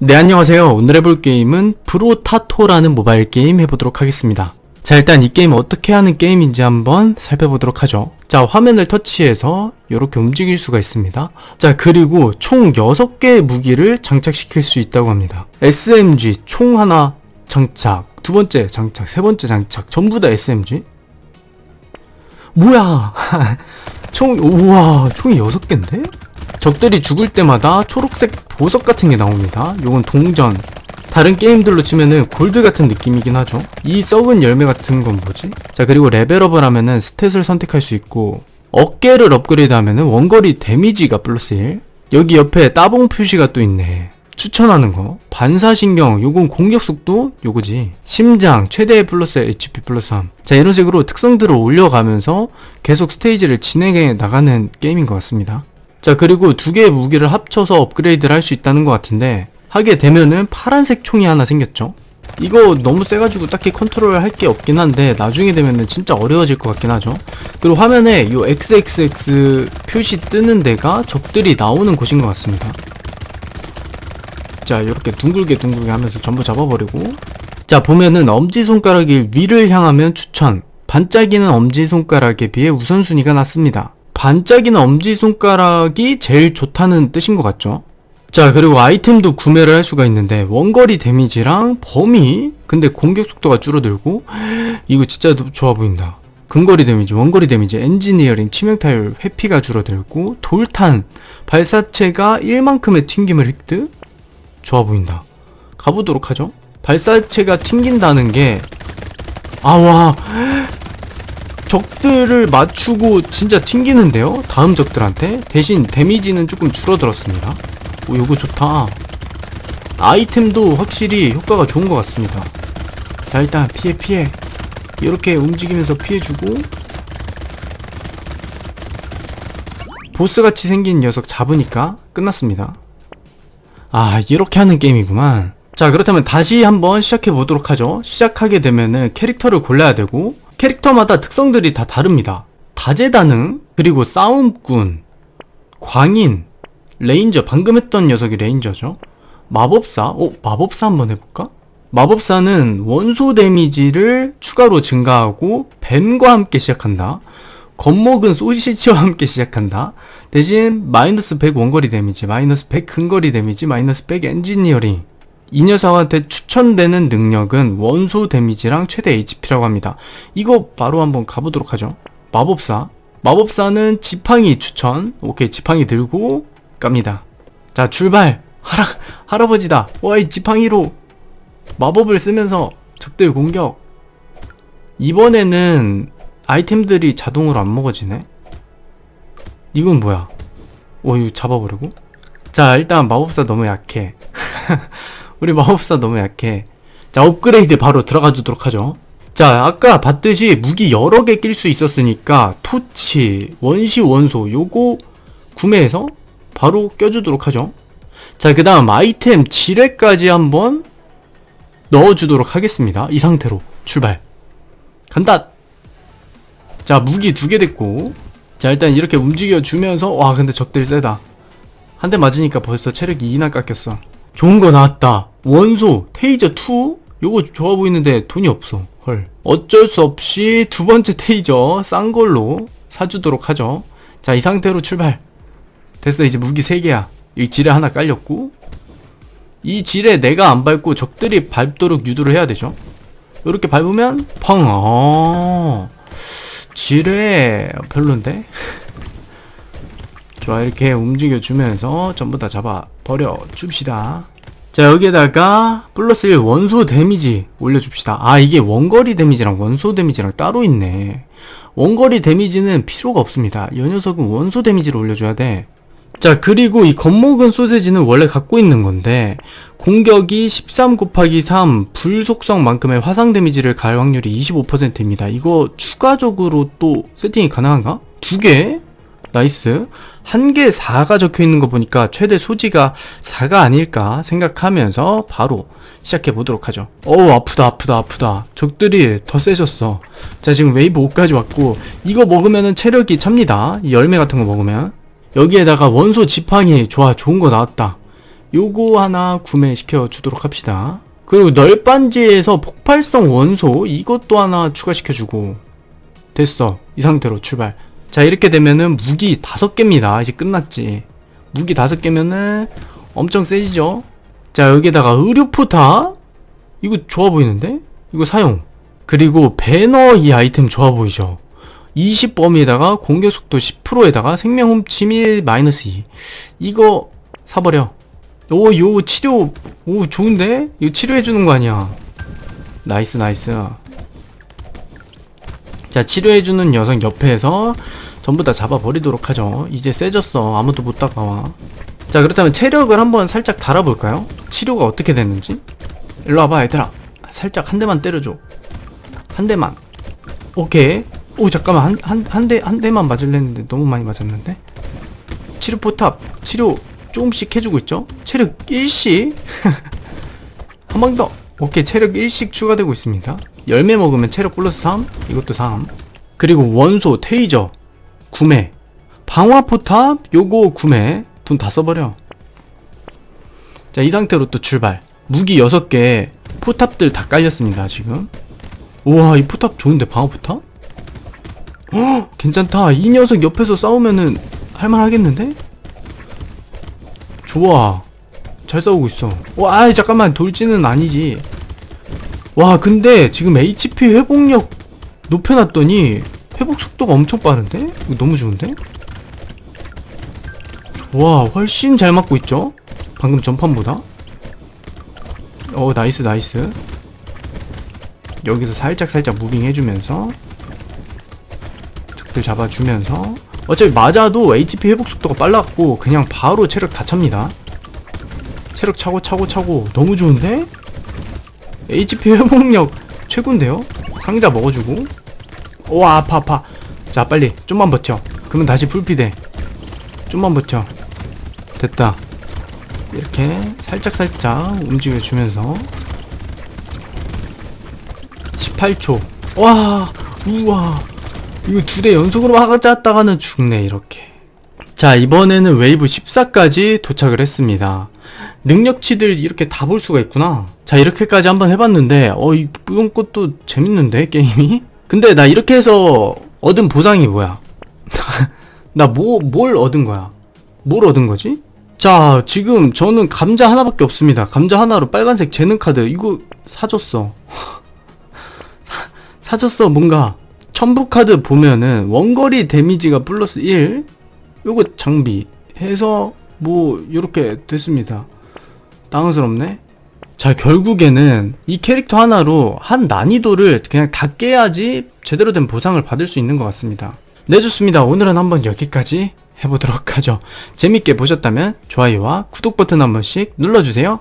네 안녕하세요. 오늘 해볼 게임은 프로타토라는 모바일 게임 해보도록 하겠습니다. 자 일단 이 게임 어떻게 하는 게임인지 한번 살펴보도록 하죠. 자 화면을 터치해서 이렇게 움직일 수가 있습니다. 자 그리고 총 6개의 무기를 장착시킬 수 있다고 합니다. SMG 총 하나 장착 두 번째 장착 세 번째 장착 전부 다 SMG 뭐야! 총 우와 총이 6개인데? 적들이 죽을 때마다 초록색 보석 같은 게 나옵니다. 요건 동전. 다른 게임들로 치면은 골드 같은 느낌이긴 하죠. 이 썩은 열매 같은 건 뭐지? 자, 그리고 레벨업을 하면은 스탯을 선택할 수 있고, 어깨를 업그레이드 하면은 원거리 데미지가 플러스 1. 여기 옆에 따봉 표시가 또 있네. 추천하는 거. 반사신경, 요건 공격 속도, 요거지. 심장, 최대 플러스 HP 플러스 3. 자, 이런 식으로 특성들을 올려가면서 계속 스테이지를 진행해 나가는 게임인 것 같습니다. 자 그리고 두 개의 무기를 합쳐서 업그레이드를 할 수 있다는 것 같은데 하게 되면은 파란색 총이 하나 생겼죠? 이거 너무 세가지고 딱히 컨트롤 할 게 없긴 한데 나중에 되면은 진짜 어려워질 것 같긴 하죠? 그리고 화면에 요 XXX 표시 뜨는 데가 적들이 나오는 곳인 것 같습니다. 자 이렇게 둥글게 둥글게 하면서 전부 잡아버리고. 자 보면은 엄지손가락이 위를 향하면 추천. 반짝이는 엄지손가락에 비해 우선순위가 낮습니다 반짝이는 엄지손가락이 제일 좋다는 뜻인 것 같죠? 자 그리고 아이템도 구매를 할 수가 있는데 원거리 데미지랑 범위 근데 공격 속도가 줄어들고 이거 진짜 좋아 보인다 근거리 데미지, 원거리 데미지, 엔지니어링, 치명타율, 회피가 줄어들고 돌탄, 발사체가 1만큼의 튕김을 획득? 좋아 보인다 가보도록 하죠 발사체가 튕긴다는 게 아와 적들을 맞추고 진짜 튕기는데요? 다음 적들한테? 대신 데미지는 조금 줄어들었습니다. 오, 요거 좋다. 아이템도 확실히 효과가 좋은 것 같습니다. 자, 일단 피해, 피해. 이렇게 움직이면서 피해주고. 보스같이 생긴 녀석 잡으니까 끝났습니다. 아, 이렇게 하는 게임이구만. 자, 그렇다면 다시 한번 시작해 보도록 하죠. 시작하게 되면은 캐릭터를 골라야 되고, 캐릭터마다 특성들이 다 다릅니다. 다재다능, 그리고 싸움꾼, 광인, 레인저, 방금 했던 녀석이 레인저죠. 마법사, 어, 마법사 한번 해볼까? 마법사는 원소 데미지를 추가로 증가하고 뱀과 함께 시작한다. 겉목은 소시지와 함께 시작한다. 대신 마이너스 100 원거리 데미지, 마이너스 100 근거리 데미지, 마이너스 100 엔지니어링, 이 녀석한테 추천되는 능력은 원소 데미지랑 최대 HP라고 합니다. 이거 바로 한번 가보도록 하죠. 마법사. 마법사는 지팡이 추천. 오케이, 지팡이 들고 갑니다. 자, 출발! 할아, 할아버지다! 와, 이 지팡이로 마법을 쓰면서 적들 공격. 이번에는 아이템들이 자동으로 안 먹어지네? 이건 뭐야? 오, 이거 잡아버리고? 자, 일단 마법사 너무 약해. 우리 마법사 너무 약해. 자, 업그레이드 바로 들어가 주도록 하죠. 자, 아까 봤듯이 무기 여러 개 낄 수 있었으니까 토치, 원시 원소 요거 구매해서 바로 껴주도록 하죠. 자, 그 다음 아이템 지뢰까지 한번 넣어주도록 하겠습니다. 이 상태로 출발. 간다! 자, 무기 두 개 됐고. 자, 일단 이렇게 움직여주면서, 와, 근데 적들 세다. 한 대 맞으니까 벌써 체력이 2나 깎였어. 좋은 거 나왔다. 원소, 테이저 2? 요거 좋아 보이는데 돈이 없어. 헐. 어쩔 수 없이 두 번째 테이저 싼 걸로 사주도록 하죠. 자, 이 상태로 출발. 됐어, 이제 무기 3개야. 여기 지뢰 하나 깔렸고. 이 지뢰 내가 안 밟고 적들이 밟도록 유도를 해야 되죠. 이렇게 밟으면 펑. 어. 지뢰 별론데? 좋아 이렇게 움직여 주면서 전부 다 잡아 버려 줍시다 자 여기에다가 플러스 1 원소 데미지 올려줍시다 아 이게 원거리 데미지랑 원소 데미지랑 따로 있네 원거리 데미지는 필요가 없습니다 이 녀석은 원소 데미지를 올려줘야 돼 자 그리고 이 겉목은 소세지는 원래 갖고 있는 건데 공격이 13 곱하기 3 불속성만큼의 화상 데미지를 갈 확률이 25%입니다 이거 추가적으로 또 세팅이 가능한가? 두 개? 나이스. 한개 4가 적혀 있는 거 보니까 최대 소지가 4가 아닐까 생각하면서 바로 시작해 보도록 하죠. 어우, 아프다, 아프다, 아프다. 적들이 더 세졌어. 자, 지금 웨이브 5까지 왔고, 이거 먹으면은 체력이 찹니다. 이 열매 같은 거 먹으면. 여기에다가 원소 지팡이, 좋아, 좋은 거 나왔다. 요거 하나 구매시켜 주도록 합시다. 그리고 널빤지에서 폭발성 원소 이것도 하나 추가시켜주고 됐어 이 상태로 출발 자 이렇게 되면은 무기 다섯 개입니다. 이제 끝났지. 무기 다섯 개면은 엄청 세지죠? 자 여기다가 의료포탑 이거 좋아 보이는데? 이거 사용. 그리고 배너 이 아이템 좋아 보이죠? 20범위에다가 공격 속도 10%에다가 생명 훔침 1 마이너스 2 이거 사버려. 오, 요 치료, 오, 좋은데? 이거 치료해주는 거 아니야. 나이스, 나이스. 자, 치료해주는 녀석 옆에서 전부 다 잡아버리도록 하죠. 이제 세졌어. 아무도 못 다가와. 자, 그렇다면 체력을 한번 살짝 달아볼까요? 치료가 어떻게 됐는지? 일로 와봐, 얘들아. 살짝 한 대만 때려줘. 한 대만. 오케이. 오, 잠깐만. 한, 한, 한 대, 한 대만 맞을랬는데 너무 많이 맞았는데? 치료 포탑, 치료 조금씩 해주고 있죠? 체력 1씩 한 방 더 오케이 체력 1씩 추가되고 있습니다 열매 먹으면 체력 플러스 3 이것도 3 그리고 원소 테이저 구매 방화 포탑 요거 구매 돈 다 써버려 자 이 상태로 또 출발 무기 6개 포탑들 다 깔렸습니다 지금 우와 이 포탑 좋은데 방화 포탑? 어 괜찮다 이 녀석 옆에서 싸우면은 할만하겠는데? 좋아. 잘 싸우고 있어. 와, 잠깐만. 돌진은 아니지. 와, 근데 지금 HP 회복력 높여놨더니 회복 속도가 엄청 빠른데? 너무 좋은데? 와, 훨씬 잘 맞고 있죠? 방금 전판보다? 어, 나이스, 나이스. 여기서 살짝살짝 무빙 해주면서 적들 잡아주면서 어차피 맞아도 HP 회복 속도가 빨랐고 그냥 바로 체력 다 찹니다. 체력 차고 차고 차고 너무 좋은데? HP 회복력 최고인데요? 상자 먹어주고. 와 아파 아파. 자 빨리 좀만 버텨. 그러면 다시 풀피돼 좀만 버텨. 됐다. 이렇게 살짝살짝 움직여주면서. 18초. 와 우와. 이거 두 대 연속으로 맞았다가는 죽네 이렇게. 자 이번에는 웨이브 14까지 도착을 했습니다 능력치들 이렇게 다 볼 수가 있구나. 자 이렇게까지 한번 해봤는데 어 이번 것도 재밌는데 게임이? 근데 나 이렇게 해서 얻은 보상이 뭐야? 나 뭐 뭘 얻은 거야? 뭘 얻은 거지? 자 지금 저는 감자 하나밖에 없습니다. 감자 하나로 빨간색 재능 카드. 이거 사줬어. 사줬어 뭔가. 첨부 카드 보면은 원거리 데미지가 플러스 1 요거 장비 해서 뭐 요렇게 됐습니다 당황스럽네. 자 결국에는 이 캐릭터 하나로 한 난이도를 그냥 다 깨야지 제대로 된 보상을 받을 수 있는 것 같습니다. 네 좋습니다. 오늘은 한번 여기까지 해보도록 하죠. 재밌게 보셨다면 좋아요와 구독 버튼 한 번씩 눌러주세요